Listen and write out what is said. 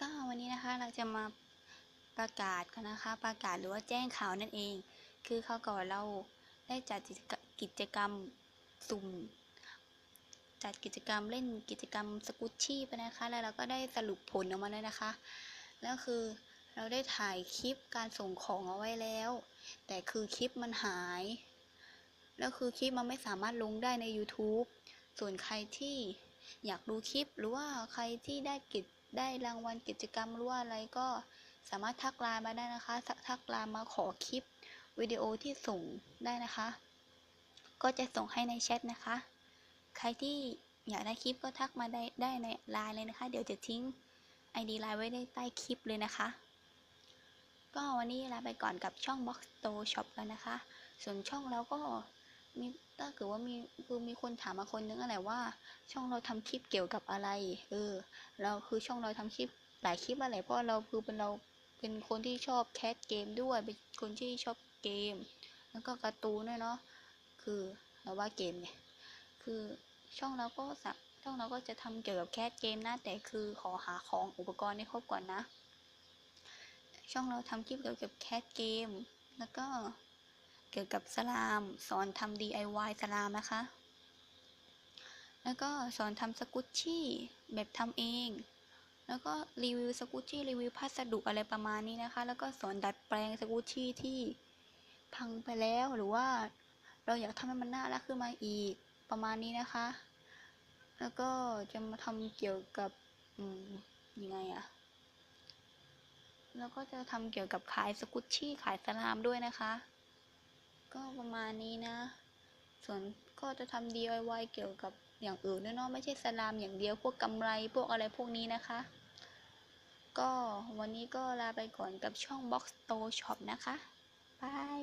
ก็วันนี้นะคะเราจะมาประกาศกันนะคะ ประกาศหรือว่าแจ้งข่าวนั่นเอง คือเขาก่อนเราได้จัดกิจกรรมสุ่ม จัดกิจกรรมเล่นกิจกรรมสกุชชี่ไปนะคะ แล้วเราก็ได้สรุปผลออกมาแล้วนะคะ แล้วคือเราได้ถ่ายคลิปการส่งของเอาไว้แล้ว แต่คือคลิปมันหาย แล้วคือคลิปมันไม่สามารถลงได้ใน YouTube ส่วนใครที่ อยากดูคลิปหรือว่าใครที่ได้กิจได้รางวัลกิจกรรมหรือว่าอะไรก็สามารถทักไลน์มาได้นะคะ ทักไลน์มาขอคลิปวิดีโอที่ส่งได้นะคะ ก็จะส่งให้ในแชทนะคะ ใครที่อยากได้คลิปก็ทักมาได้ได้ในไลน์เลยนะคะ เดี๋ยวจะทิ้ง ID ไลน์ไว้ในใต้คลิปเลยนะคะ ก็วันนี้ลาไปก่อนกับช่อง Box Store Shop แล้วนะคะ ส่วนช่องเราก็ มีถ้าเกิดว่ามีคือมีคนถามมาคนนึงอะไรว่า ช่องเราทำคลิปเกี่ยวกับอะไร เออ เราคือช่องเราทำคลิปหลายคลิปอะไรเพราะเราคือเป็นเราเป็นคนที่ชอบแคสเกมด้วยเป็นคนที่ชอบเกม แล้วก็การ์ตูนด้วยเนาะคือเราว่าเกมเนี่ยคือช่องเราก็สักช่องเราก็จะทำเกี่ยวกับแคสเกมนะแต่คือขอหาของอุปกรณ์ให้ครบก่อนนะ ช่องเราทำคลิปเกี่ยวกับแคสเกม แล้วก็ เกี่ยวกับสลาม สอนทำ DIY สลามนะคะ แล้วก็สอนทำสกุชชี่แบบทำเอง แล้วก็รีวิวสกุชชี่รีวิวพัสดุอะไรประมาณนี้นะคะ แล้วก็สอนดัดแปลงสกุชชี่ที่พังไปแล้วหรือว่า เราอยากทำให้มันน่ารักขึ้นมาอีกประมาณนี้นะคะ แล้วก็จะมาทำเกี่ยวกับอืมยังไงอะแล้วก็จะทำเกี่ยวกับขายสกุชชี่ขายสลามด้วยนะคะ ก็ประมาณนี้นะ ส่วนก็จะทำ DIY เกี่ยวกับอย่างอื่นด้วยเนาะไม่ใช่สลามอย่างเดียวพวกกำไรพวกอะไรพวกนี้นะคะ ก็วันนี้ก็ลาไปก่อนกับช่อง Box Store Shop นะคะบาย